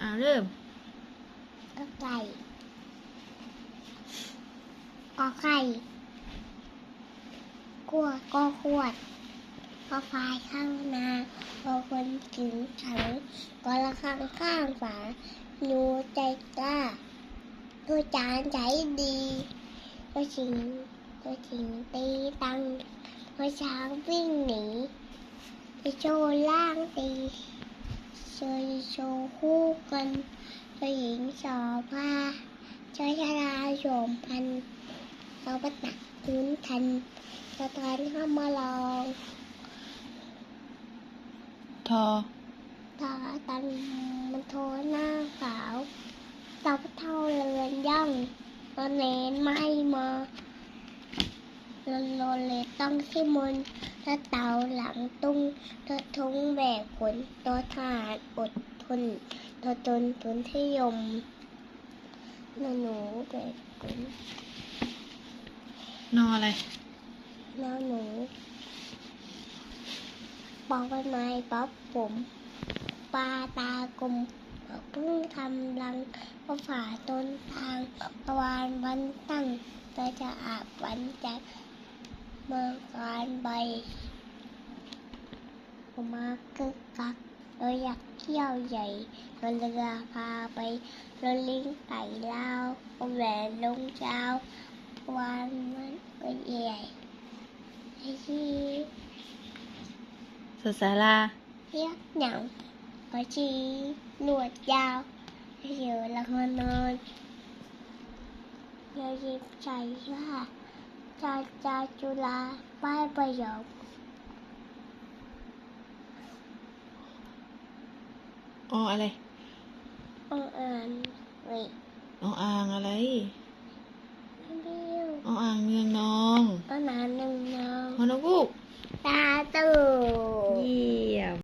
อ่าเริ่มก็ไก่ก็ไข่กลัวก็ขวดก็ไฟข้างนาก็คนถึงถังก็ละข้างข้างฝาหนูใจกล้าตัวจานใจดีตัวชิงตัวชิงตีตังตัวช้างวิ่งหนีไปโชว์ล่างตี โชว์คู่กันเจ้หญิงสอผ้าเจ้าชราโยมพันธ์เราประตักพื้นทันสะท้อนเข้ามาลองทอตาตันมันโทหน้าขาวเราเท่าเรือนย่องตอนเน้นไม่มา ลนโลนเลยต้องที่มนถ้าเต่าหลังตุ้งถ้าทุงแบกขนตัวทหารอดทนตัวจนทุนที่ยมหนูหนูแบกขนนออะไรแล้วหนูบอกไปไม้ป๊อปผมปลาตากลมเพิ่งทำรังก็ฝ่าต้นทางประวานวันตั้งแต่จะอาบวันจันทร์เมื่อการใบมากึกกักเราอยากเที่ยวใหญ่เราเรือพาไปเราลิงไก่เล่าแหวนลงเจ้า วันมันก็ใหญ่ไอ้ที่สดสาราเรียกหนังก็ชีหนวดยาวเยอะแล้วก็นอนเรายิบใส่ว่า จาจาจุฬาป้ายประโยคอออะไรอ่านเว้ยอออ่างอะไรไม่เบี้ยวอออ่างเนืองนองอ่านหนึ่งน้องฮอนกฮูกตาตู่เยี่ยม